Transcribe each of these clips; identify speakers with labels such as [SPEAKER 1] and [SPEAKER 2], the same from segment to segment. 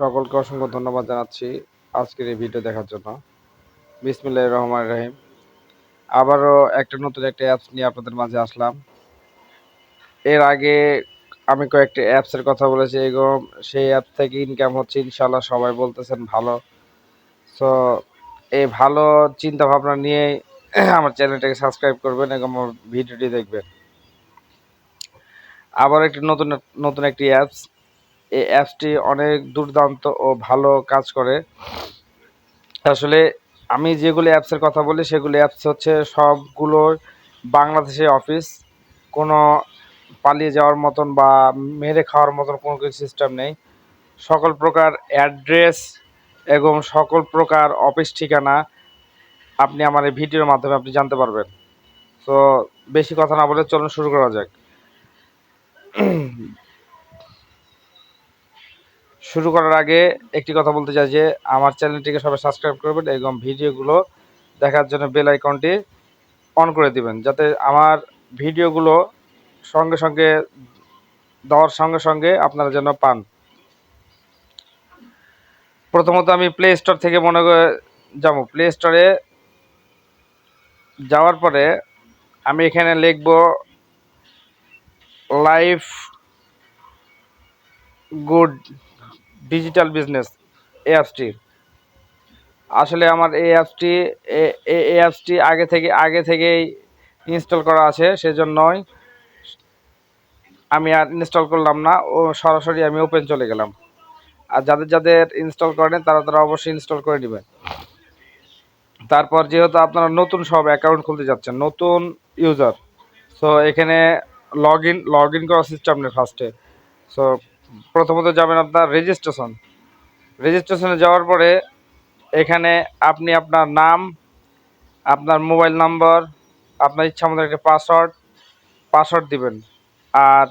[SPEAKER 1] সকলকে অসংখ্য ধন্যবাদ জানাচ্ছি আজকের এই ভিডিও দেখার জন্য। বিসমিল্লাহ রহমান রহিম। আবারও একটা নতুন একটা অ্যাপস নিয়ে আপনাদের মাঝে আসলাম। এর আগে আমি কয়েকটি অ্যাপসের কথা বলেছি এবং সেই অ্যাপ থেকে ইনকাম হচ্ছে ইনশাল্লাহ সবাই বলতেছেন ভালো। সো এই ভালো চিন্তা ভাবনা নিয়ে আমার চ্যানেলটাকে সাবস্ক্রাইব করবেন এবং আমার ভিডিওটি দেখবেন। আবার একটি নতুন নতুন একটি অ্যাপস এই অ্যাপসটি অনেক দুর্দান্ত ও ভালো কাজ করে। আসলে আমি যেগুলো অ্যাপসের কথা বলি, সেগুলো অ্যাপস হচ্ছে সবগুলোর বাংলাদেশে অফিস। কোনো পালিয়ে যাওয়ার মতন বা মেরে খাওয়ার মতন কোনো কিছু সিস্টেম নেই। সকল প্রকার অ্যাড্রেস এবং সকল প্রকার অফিস ঠিকানা আপনি আমার এই ভিডিওর মাধ্যমে আপনি জানতে পারবেন। তো বেশি কথা না বলে চলুন শুরু করা যাক। শুরু করার আগে একটি কথা বলতে চাই যে আমার চ্যানেলটিকে সবাই সাবস্ক্রাইব করবেন এবং ভিডিওগুলো দেখার জন্য বেল আইকনটি অন করে দিবেন, যাতে আমার ভিডিওগুলো সঙ্গে সঙ্গে দেওয়ার সঙ্গে সঙ্গে আপনারা যেন পান। প্রথমত আমি প্লে স্টোর থেকে মনে করে যাব। প্লে স্টোরে যাওয়ার পরে আমি এখানে লিখব লাইফ গুড ডিজিটাল বিজনেস এই আসলে আমার এই অ্যাপসটি এই অ্যাপসটি আগে থেকে, আগে থেকেই ইনস্টল করা আছে, সেজন্যই আমি আর ইনস্টল করলাম না, ও সরাসরি আমি ওপেন চলে গেলাম। আর যাদের যাদের ইনস্টল করেন তারা তারা অবশ্যই ইনস্টল করে নেবেন। তারপর যেহেতু আপনারা নতুন সব অ্যাকাউন্ট খুলতে যাচ্ছেন, নতুন ইউজার সো এখানে লগ ইন লগ ইন করার সিস্টেম নেই ফার্স্টে সো প্রথমত যাবেন আপনার রেজিস্ট্রেশন রেজিস্ট্রেশনে যাওয়ার পরে এখানে আপনি আপনার নাম, আপনার মোবাইল নাম্বার আপনার ইচ্ছা মতো একটা পাসওয়ার্ড পাসওয়ার্ড দিবেন। আর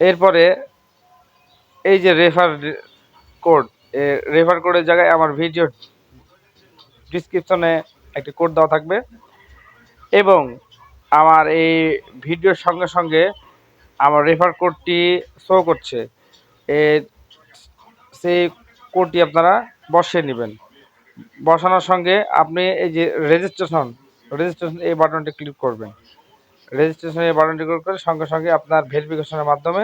[SPEAKER 1] এরপরে এই যে রেফার কোড রেফার কোডের জায়গায় আমার ভিডিও ডিসক্রিপশনে একটি কোড দেওয়া থাকবে। এবং আমার এই ভিডিওর সঙ্গে সঙ্গে আমার রেফার কোডটি শো করছে, এ সেই কোডটি আপনারা বসিয়ে নেবেন। বসানোর সঙ্গে আপনি এই যে রেজিস্ট্রেশন রেজিস্ট্রেশন এই বাটনটি ক্লিক করবেন। রেজিস্ট্রেশন এই বাটনটি ক্লিক করে সঙ্গে সঙ্গে আপনার ভেরিফিকেশনের মাধ্যমে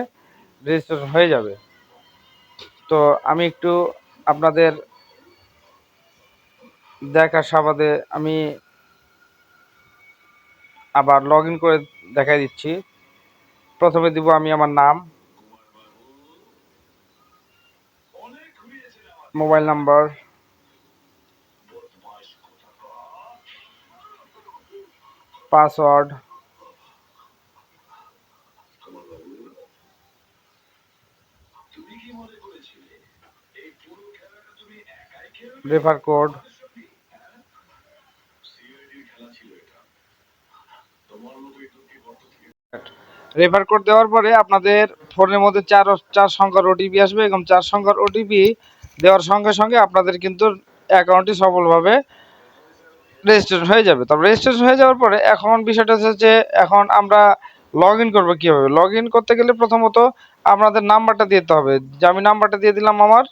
[SPEAKER 1] রেজিস্ট্রেশন হয়ে যাবে। তো আমি একটু আপনাদের দেখার সাবাদে আমি আবার লগ করে দেখাই দিচ্ছি। প্রথমে দিব আমি আমার নাম। Mobile number. Password. Refer code. Refer code দেওয়ার পরে আপনাদের ফোনের মধ্যে চার চার সংখ্যার ওটিপি আসবে এবং চার সংখ্যার ওটিপি দেওয়ার সঙ্গে সঙ্গে আপনাদের কিন্তু অ্যাকাউন্টটি সফলভাবে রেজিস্ট্রেশন হয়ে যাবে। তবে রেজিস্ট্রেশন হয়ে যাওয়ার পরে এখন বিষয়টা হচ্ছে যে এখন আমরা লগ ইন করব কীভাবে? লগ ইন করতে গেলে প্রথমত আপনাদের নাম্বারটা দিতে হবে। যে আমি নাম্বারটা দিয়ে দিলাম আমার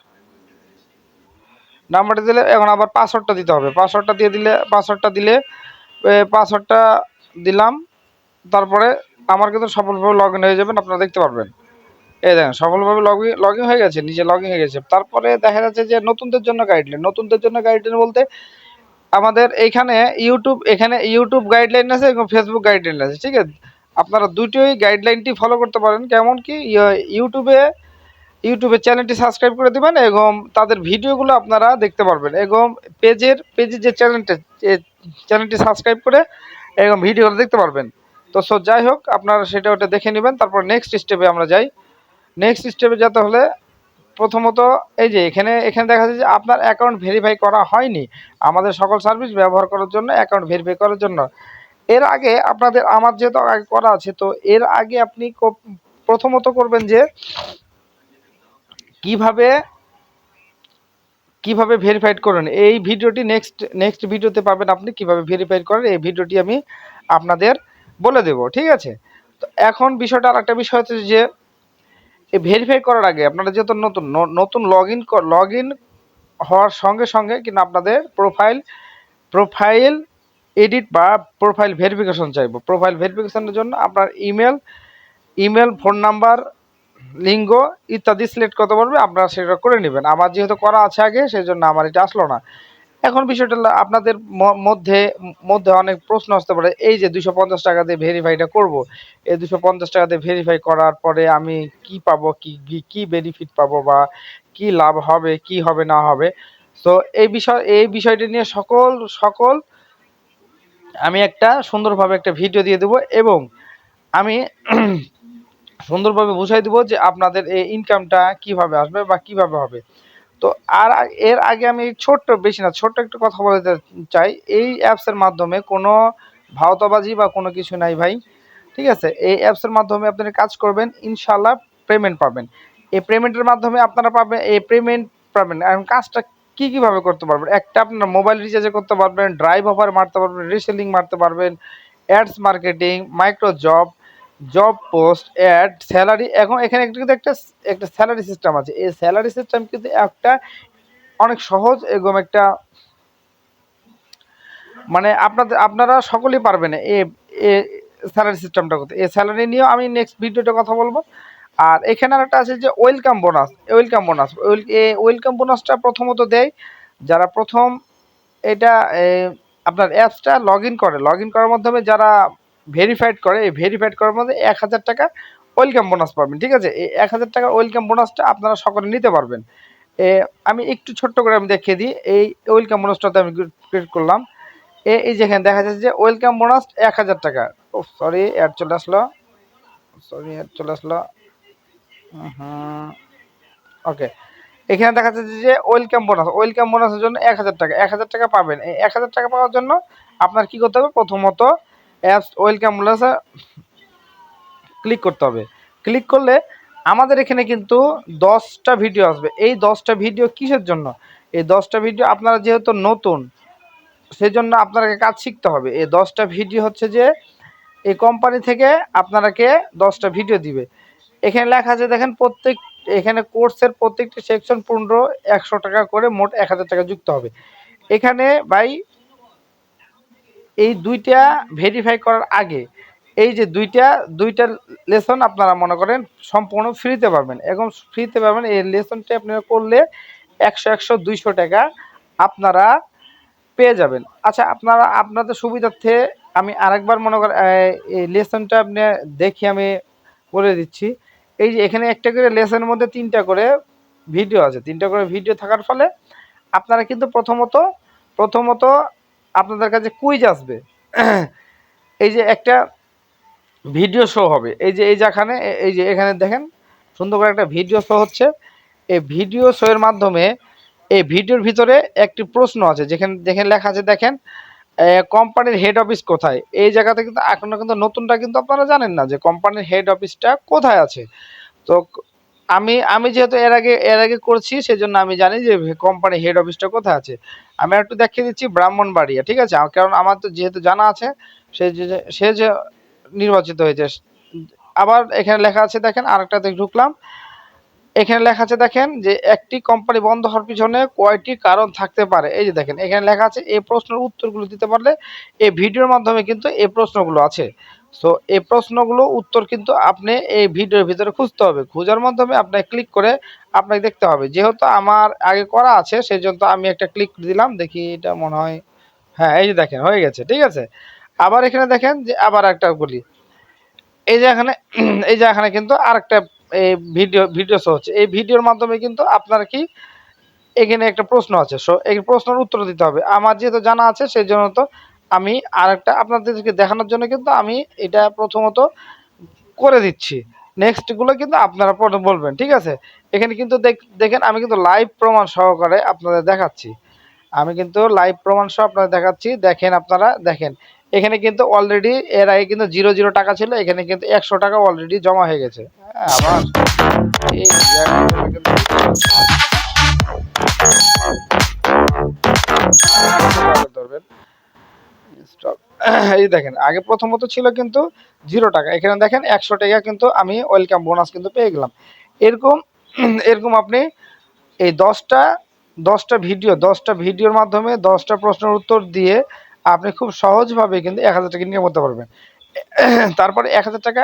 [SPEAKER 1] নাম্বারটা দিলে এখন আবার পাসওয়ার্ডটা দিতে হবে। পাসওয়ার্ডটা দিয়ে দিলে পাসওয়ার্ডটা দিলে পাসওয়ার্ডটা দিলাম। তারপরে আমার কিন্তু সফলভাবে লগ ইন হয়ে যাবেন, আপনারা দেখতে পারবেন। এই দেখেন, সফলভাবে লগ ইন লগ ইন হয়ে গেছে, নিজে লগ ইন হয়ে গেছে। তারপরে দেখা যাচ্ছে যে নতুনদের জন্য গাইডলাইন নতুনদের জন্য গাইডলাইন বলতে আমাদের এইখানে ইউটিউব এখানে ইউটিউব গাইডলাইন আছে এবং ফেসবুক গাইডলাইন আছে, ঠিক আছে? আপনারা দুটোই গাইডলাইনটি ফলো করতে পারেন। কেমন কি ইউটিউবে ইউটিউবে চ্যানেলটি সাবস্ক্রাইব করে দেবেন এবং তাদের ভিডিওগুলো আপনারা দেখতে পারবেন এবং পেজের পেজের যে চ্যানেলটা চ্যানেলটি সাবস্ক্রাইব করে এবং ভিডিওগুলো দেখতে পারবেন। তো সো যাই হোক, আপনারা সেটা ওটা দেখে নেবেন, তারপর নেক্সট স্টেপে আমরা যাই। নেক্সট স্টেপে যেতে হলে প্রথমত এই যে এখানে এখানে দেখা যাচ্ছে যে আপনার অ্যাকাউন্ট ভেরিফাই করা হয়নি। আমাদের সকল সার্ভিস ব্যবহার করার জন্য অ্যাকাউন্ট ভেরিফাই করার জন্য। এর আগে আপনাদের আমার যেহেতু আগে করা আছে, তো এর আগে আপনি প্রথমত করবেন যে কীভাবে কীভাবে ভেরিফাইড করেন। এই ভিডিওটি নেক্সট নেক্সট ভিডিওতে পাবেন আপনি কীভাবে ভেরিফাইড করেন। এই ভিডিওটি আমি আপনাদের বলে দেব, ঠিক আছে? তো এখন বিষয়টা আর একটা বিষয় হচ্ছে যে, এই ভেরিফাই করার আগে আপনারা যেহেতু নতুন নতুন লগ ইন লগ ইন হওয়ার সঙ্গে সঙ্গে কিন্তু আপনাদের প্রোফাইল প্রোফাইল এডিট বা প্রোফাইল ভেরিফিকেশন চাইব। প্রোফাইল ভেরিফিকেশনের জন্য আপনার ইমেল ইমেল ফোন নাম্বার লিঙ্গ ইত্যাদি সিলেক্ট করতে পারবে, আপনারা সেটা করে নেবেন। আমার যেহেতু করা আছে আগে সেই জন্য আমার এটা আসলো না। এখন বিষয়টা হলো আপনাদের মধ্যে মধ্যে অনেক প্রশ্ন আসতে পারে। এই যে দুশো পঞ্চাশ টাকা দিয়ে ভেরিফাইটা করব, এই দুশো পঞ্চাশ টাকা দিয়ে ভেরিফাই করার পরে আমি কি পাবো, কি, কি- বেনিফিট পাবো বা কি লাভ হবে, কি হবে, না হবে? তো এই বিষয়, এই বিষয়টি নিয়ে সকল সকল আমি একটা সুন্দরভাবে একটা ভিডিও দিয়ে দেবো এবং আমি সুন্দরভাবে বুঝাই দেবো যে আপনাদের এই ইনকামটা কীভাবে আসবে বা কীভাবে হবে। তো আর এর আগে আমি ছোট্ট, বেশি না, ছোট্ট একটু কথা বলতে চাই। এই অ্যাপসের মাধ্যমে কোনো ভাওতাবাজি বা কোনো কিছু নাই ভাই, ঠিক আছে? এই অ্যাপসের মাধ্যমে আপনি কাজ করবেন ইনশাল্লাহ পেমেন্ট পাবেন। এই পেমেন্টের মাধ্যমে আপনারা পাবেন, এই পেমেন্ট পাবেন। এখন কাজটা কী কীভাবে করতে পারবেন? একটা আপনার মোবাইল রিচার্জে করতে পারবেন ড্রাইভ অফার মারতে পারবেন রিসেলিং মারতে পারবেন ads marketing micro job job post ad salary এখন এখানে একটা কিন্তু একটা একটা স্যালারি সিস্টেম আছে। এই স্যালারি সিস্টেম কিন্তু একটা অনেক সহজ এবং একটা মানে আপনাদের, আপনারা সকলেই পারবেন এ স্যালারি সিস্টেমটা করতে এই স্যালারি নিয়েও আমি নেক্সট ভিডিওতে কথা বলব। আর এখানে আরেকটা আছে যে welcome bonus welcome bonus welcome বোনাসটা প্রথমত দেয় যারা প্রথম এটা আপনার অ্যাপসটা লগ ইন করে। লগ ইন করার মাধ্যমে যারা ভেরিফাইড করে, এই ভেরিফাইড করার মধ্যে এক হাজার টাকা ওয়েলকাম বোনাস পাবেন, ঠিক আছে? এই এক হাজার টাকা ওয়েলকাম বোনাসটা আপনারা সকলে নিতে পারবেন। আমি একটু ছোট্ট করে আমি দেখিয়ে দিই, এই ওয়েলকাম বোনাসটাতে আমি ক্রিয়েট করলাম। এই যেখানে দেখা যাচ্ছে যে ওয়েলকাম বোনাস এক হাজার টাকা। ও সরি অ্যাড চলে আসলো। সরি অ্যাড চলে আসলো। ওকে এখানে দেখা যাচ্ছে যে ওয়েলকাম বোনাস ওয়েলকাম বোনাসের জন্য এক হাজার টাকা, এক হাজার টাকা পাবেন। এই এক হাজার টাকা পাওয়ার জন্য আপনার কি করতে হবে? প্রথমত অ্যাপস ওয়েলকাম বোনাসে ক্লিক করতে হবে। ক্লিক করলে আমাদের এখানে কিন্তু দশটা ভিডিও আসবে। এই দশটা ভিডিও কিসের জন্য? এই দশটা ভিডিও আপনারা যেহেতু নতুন সেই জন্য আপনাকে কাজ শিখতে হবে। এই দশটা ভিডিও হচ্ছে যে, এই কোম্পানি থেকে আপনারাকে দশটা ভিডিও দিবে। এখানে লেখা আছে, দেখেন প্রত্যেক, এখানে কোর্সের প্রত্যেকটি সেকশন পনেরো, একশো টাকা করে মোট এক হাজার টাকা যুক্ত হবে। এখানে ভাই এই দুইটা ভেরিফাই করার আগে, এই যে দুইটা দুইটা লেসন আপনারা মনে করেন সম্পূর্ণ ফ্রিতে পাবেন। এবং ফ্রিতে পাবেন, এই লেসনটা আপনারা করলে একশো একশো, দুইশো টাকা আপনারা পেয়ে যাবেন। আচ্ছা আপনারা, আপনাদের সুবিধার্থে আমি আরেকবার মনে করেন এই লেসনটা আপনি দেখি আমি বলে দিচ্ছি। এই যে এখানে একটা করে লেসনের মধ্যে তিনটা করে ভিডিও আছে। তিনটা করে ভিডিও থাকার ফলে আপনারা কিন্তু প্রথমত প্রথমত আপনাদের কাছে কুইজ আসবে। এই যে একটা ভিডিও শো হবে। এই যে, এই যেখানে এই যে এখানে দেখেন, সুন্দর করে একটা ভিডিও শো হচ্ছে। এই ভিডিও শো এর মাধ্যমে এই ভিডিওর ভিতরে একটি প্রশ্ন আছে। যেখানে যেখানে লেখা আছে, দেখেন কোম্পানির হেড অফিস কোথায়? এই জায়গাতে কিন্তু, এখনও কিন্তু নতুনটা কিন্তু আপনারা জানেন না যে কোম্পানির হেড অফিসটা কোথায় আছে। তো আমি আমি যেহেতু এর আগে এর আগে করছি, সেজন্য আমি জানি যে কোম্পানির হেড অফিসটা কোথায় আছে। আমি একটু দেখিয়ে দিচ্ছি ব্রাহ্মণবাড়িয়া, ঠিক আছে? কারণ আমার তো যেহেতু জানা আছে, সে যে সে যে নির্বাচিত হয়েছে। আবার এখানে লেখা আছে, দেখেন, আরেকটাতে ঢুকলাম। এখানে লেখা আছে, দেখেন, যে একটি কোম্পানি বন্ধ হওয়ার পিছনে কয়টি কারণ থাকতে পারে। এই যে দেখেন, এখানে লেখা আছে এই প্রশ্নের উত্তরগুলো দিতে পারলে এই ভিডিওর মাধ্যমে কিন্তু এই প্রশ্নগুলো আছে। সো এই প্রশ্নগুলো উত্তর কিন্তু আপনি এই ভিডিওর ভিতরে খুঁজতে হবে। খোঁজার মাধ্যমে আপনাকে ক্লিক করে আপনাকে দেখতে হবে। যেহেতু আমার আগে করা আছে সেই জন্য আমি একটা ক্লিক দিলাম, দেখি এটা মনে হয় হ্যাঁ এই যে দেখেন, হয়ে গেছে, ঠিক আছে? আবার এখানে দেখেন যে আবার একটা বলি। এই যে এখানে এই যে এখানে কিন্তু আরেকটা এই ভিডিও ভিডিও শো হচ্ছে। এই ভিডিওর মাধ্যমে কিন্তু আপনার কি এখানে একটা প্রশ্ন আছে। সো এই প্রশ্নের উত্তর দিতে হবে। আমার যেহেতু জানা আছে সেই জন্য তো আমি আরেকটা আপনাদেরকে দেখানোর জন্য কিন্তু আমি এটা প্রথমত করে দিচ্ছি। নেক্সটগুলো কিন্তু আপনারা পরে বলবেন ঠিক আছে? এখানে কিন্তু দেখ- দেখেন আমি কিন্তু লাইভ প্রমাণ সহকারে আপনাদের দেখাচ্ছি। আমি কিন্তু লাইভ প্রমাণ সহ আপনাদের দেখাচ্ছি। দেখেন আপনারা দেখেন। এখানে কিন্তু অলরেডি এর আগে কিন্তু জিরো জিরো টাকা ছিল এখানে কিন্তু একশো টাকা অলরেডি জমা হয়ে গেছে। হ্যাঁ, আবার ধরবেন। Stop. এই দেখেন, আগে প্রথমত ছিল কিন্তু জিরো টাকা। এখানে দেখেন একশো টাকা কিন্তু আমি ওয়েলকাম বোনাস কিন্তু পেয়ে গেলাম। এরকম এরকম আপনি এই দশটা দশটা ভিডিও দশটা ভিডিওর মাধ্যমে দশটা প্রশ্নের উত্তর দিয়ে আপনি খুব সহজভাবে কিন্তু এক হাজার টাকা ইনকাম করতে পারবেন। তারপরে এক হাজার টাকা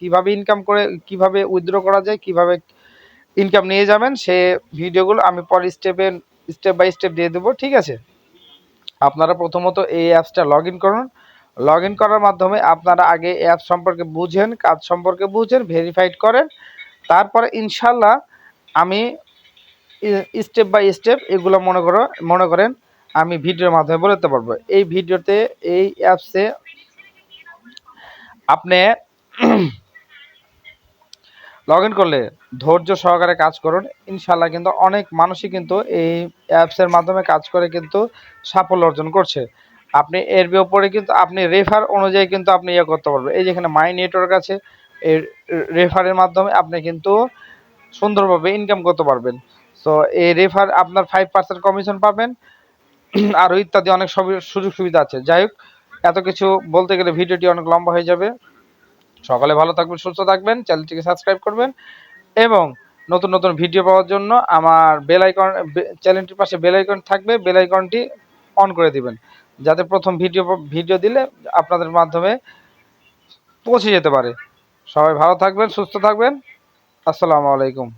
[SPEAKER 1] কীভাবে ইনকাম করে, কীভাবে উইথড্র করা যায়, কীভাবে ইনকাম নিয়ে যাবেন, সে ভিডিওগুলো আমি পরে স্টেপে স্টেপ বাই স্টেপ দিয়ে দেবো, ঠিক আছে? আপনারা প্রথমত এই অ্যাপসটা লগ করুন। লগ করার মাধ্যমে আপনারা আগে অ্যাপ সম্পর্কে বুঝেন, কাজ সম্পর্কে বুঝেন, ভেরিফাইড করেন। তারপরে ইনশাল্লাহ আমি স্টেপ বাই স্টেপ এগুলো মনে করো, মনে করেন আমি ভিডিওর মাধ্যমে বলে দিতে পারব। এই ভিডিওতে, এই অ্যাপসে আপনি লগ ইন করলে ধৈর্য সহকারে কাজ করুন। ইনশাল্লাহ কিন্তু অনেক মানুষই কিন্তু এই অ্যাপসের মাধ্যমে কাজ করে কিন্তু সাফল্য অর্জন করছে। আপনি এর উপরে কিন্তু আপনি রেফার অনুযায়ী কিন্তু আপনি ইয়ে করতে পারবেন। এই যেখানে মাই নেটওয়ার্ক আছে, এই রেফারের মাধ্যমে আপনি কিন্তু সুন্দরভাবে ইনকাম করতে পারবেন। সো এই রেফার আপনার ফাইভ পার্সেন্ট কমিশন পাবেন। আরও ইত্যাদি অনেক সুযোগ সুবিধা আছে। যাই হোক, এত কিছু বলতে গেলে ভিডিওটি অনেক লম্বা হয়ে যাবে। সকালে ভালো থাকবেন, সুস্থ থাকবেন, চ্যানেলটিকে সাবস্ক্রাইব করবেন এবং নতুন নতুন ভিডিও পাওয়ার জন্য আমার বেল আইকন চ্যানেলটির পাশে বেল আইকন থাকবে, বেল আইকনটি অন করে দিবেন, যাতে প্রথম ভিডিও ভিডিও দিলে আপনাদের মাধ্যমে পৌঁছে যেতে পারে। সবাই ভালো থাকবেন, সুস্থ থাকবেন, আসসালামু আলাইকুম।